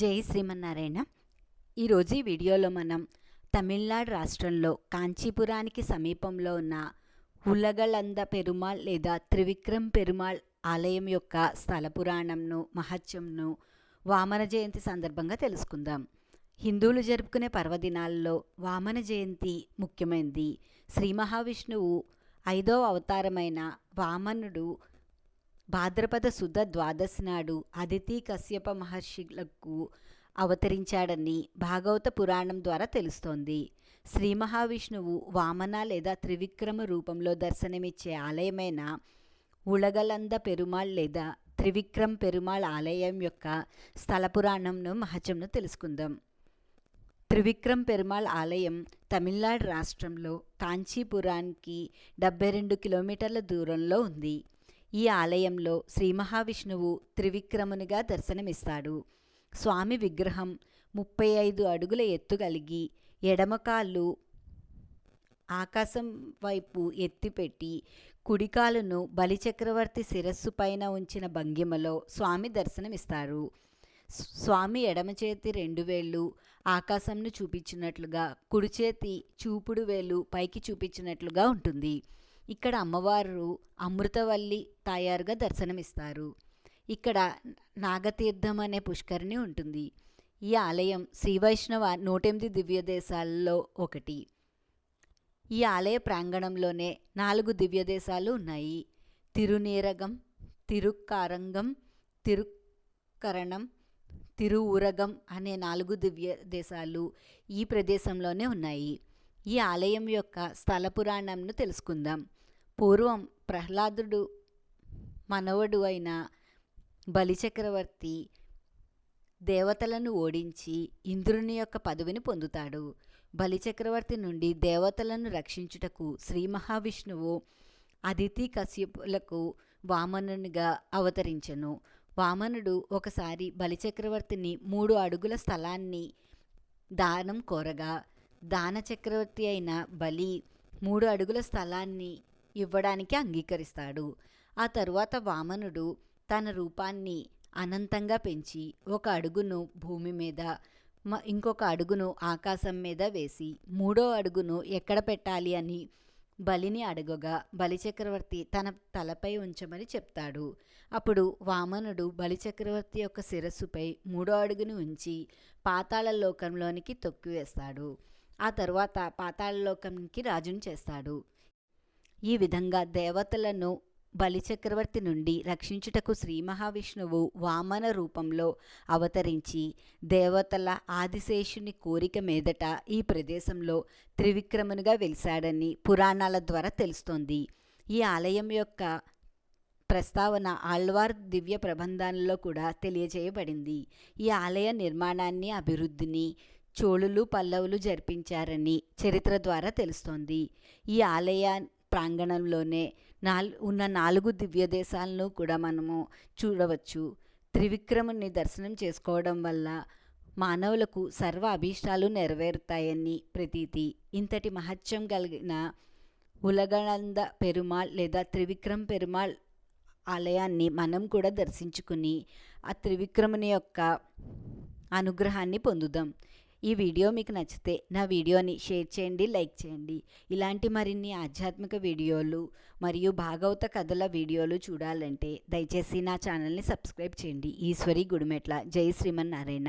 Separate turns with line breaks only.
జై శ్రీమన్నారాయణ. ఈరోజు ఈ వీడియోలో మనం తమిళనాడు రాష్ట్రంలో కాంచీపురానికి సమీపంలో ఉన్న ఉలగలంద పెరుమాళ్ లేదా త్రివిక్రమ్ పెరుమాళ్ ఆలయం యొక్క స్థల పురాణంను మహత్యంను వామన జయంతి సందర్భంగా తెలుసుకుందాం. హిందువులు జరుపుకునే పర్వదినాల్లో వామన జయంతి ముఖ్యమైనది శ్రీ మహావిష్ణువు ఐదవ అవతారమైన వామనుడు భాద్రపద శుద్ధ ద్వాదశి నాడు అదితి కశ్యప మహర్షులకు అవతరించాడని భాగవత పురాణం ద్వారా తెలుస్తోంది. శ్రీ మహావిష్ణువు వామన లేదా త్రివిక్రమ రూపంలో దర్శనమిచ్చే ఆలయమైన ఉలగలంద పెరుమాళ్ లేదా త్రివిక్రమ్ పెరుమాళ్ ఆలయం యొక్క స్థల పురాణంను మహత్యంను తెలుసుకుందాం. త్రివిక్రమ్ పెరుమాళ్ ఆలయం తమిళనాడు రాష్ట్రంలో కాంచీపురానికి డెబ్బై రెండు కిలోమీటర్ల దూరంలో ఉంది. ఈ ఆలయంలో శ్రీ మహావిష్ణువు త్రివిక్రమునిగా దర్శనమిస్తాడు. స్వామి విగ్రహం ముప్పై ఐదు అడుగుల ఎత్తు కలిగి ఎడమకాళ్ళు ఆకాశం వైపు ఎత్తిపెట్టి కుడికాలును బలిచక్రవర్తి శిరస్సు పైన ఉంచిన భంగిమలో స్వామి దర్శనమిస్తారు. స్వామి ఎడమ చేతి రెండు వేళ్ళు ఆకాశంను చూపించినట్లుగా కుడి చేతి చూపుడు వేలు పైకి చూపించినట్లుగా ఉంటుంది. ఇక్కడ అమ్మవారు అమృతవల్లి తాయారుగా దర్శనమిస్తారు. ఇక్కడ నాగతీర్థం అనే పుష్కరిణి ఉంటుంది. ఈ ఆలయం శ్రీ వైష్ణవ నూటెనిమిది దివ్య దేశాల్లో ఒకటి. ఈ ఆలయ ప్రాంగణంలోనే నాలుగు దివ్య దేశాలు ఉన్నాయి. తిరునీరగం తిరుక్కారంగం తిరుక్కరణం తిరువురగం అనే నాలుగు దివ్య దేశాలు ఈ ప్రదేశంలోనే ఉన్నాయి. ఈ ఆలయం యొక్క స్థల పురాణంను తెలుసుకుందాం. పూర్వం ప్రహ్లాదుడు మనవడు అయిన బలిచక్రవర్తి దేవతలను ఓడించి ఇంద్రుని యొక్క పదవిని పొందుతాడు. బలిచక్రవర్తి నుండి దేవతలను రక్షించుటకు శ్రీ మహావిష్ణువు అదితి కశ్యపులకు వామనునిగా అవతరించెను. వామనుడు ఒకసారి బలిచక్రవర్తిని మూడు అడుగుల స్థలాన్ని దానం కోరగా దాన చక్రవర్తి అయిన బలి మూడు అడుగుల స్థలాన్ని ఇవ్వడానికి అంగీకరిస్తాడు. ఆ తరువాత వామనుడు తన రూపాన్ని అనంతంగా పెంచి ఒక అడుగును భూమి మీద ఇంకొక అడుగును ఆకాశం మీద వేసి మూడో అడుగును ఎక్కడ పెట్టాలి అని బలిని అడగగా బలిచక్రవర్తి తన తలపై ఉంచమని చెప్తాడు. అప్పుడు వామనుడు బలిచక్రవర్తి యొక్క శిరస్సుపై మూడో అడుగును ఉంచి పాతాళ లోకంలోనికి తొక్కివేస్తాడు. ఆ తరువాత పాతాళలోకంకి రాజును చేస్తాడు. ఈ విధంగా దేవతలను బలిచక్రవర్తి నుండి రక్షించుటకు శ్రీ మహావిష్ణువు వామన రూపంలో అవతరించి దేవతల ఆదిశేషుని కోరిక మీదట ఈ ప్రదేశంలో త్రివిక్రమునిగా వెలిశాడని పురాణాల ద్వారా తెలుస్తోంది. ఈ ఆలయం యొక్క ప్రస్తావన ఆళ్వార్ దివ్య ప్రబంధాలలో కూడా తెలియజేయబడింది. ఈ ఆలయ నిర్మాణాన్ని అభివృద్ధిని చోళులు పల్లవులు జరిపించారని చరిత్ర ద్వారా తెలుస్తోంది. ఈ ఆలయ ప్రాంగణంలోనే నాల్ ఉన్న నాలుగు దివ్య దేశాలను కూడా మనము చూడవచ్చు. త్రివిక్రముని దర్శనం చేసుకోవడం వల్ల మానవులకు సర్వ అభీష్టాలు నెరవేరుతాయని ప్రతీతి. ఇంతటి మహత్యం కలిగిన ఉలగనంద పెరుమాళ్ లేదా త్రివిక్రమ్ పెరుమాళ్ ఆలయాన్ని మనం కూడా దర్శించుకుని ఆ త్రివిక్రముని యొక్క అనుగ్రహాన్ని పొందుదాం. ఈ వీడియో మీకు నచ్చితే నా వీడియోని షేర్ చేయండి లైక్ చేయండి. ఇలాంటి మరిన్ని ఆధ్యాత్మిక వీడియోలు మరియు భాగవత కథల వీడియోలు చూడాలంటే దయచేసి నా ఛానల్ని సబ్స్క్రైబ్ చేయండి. ఈశ్వరి గుడిమెట్ల. జై శ్రీమన్నారాయణ.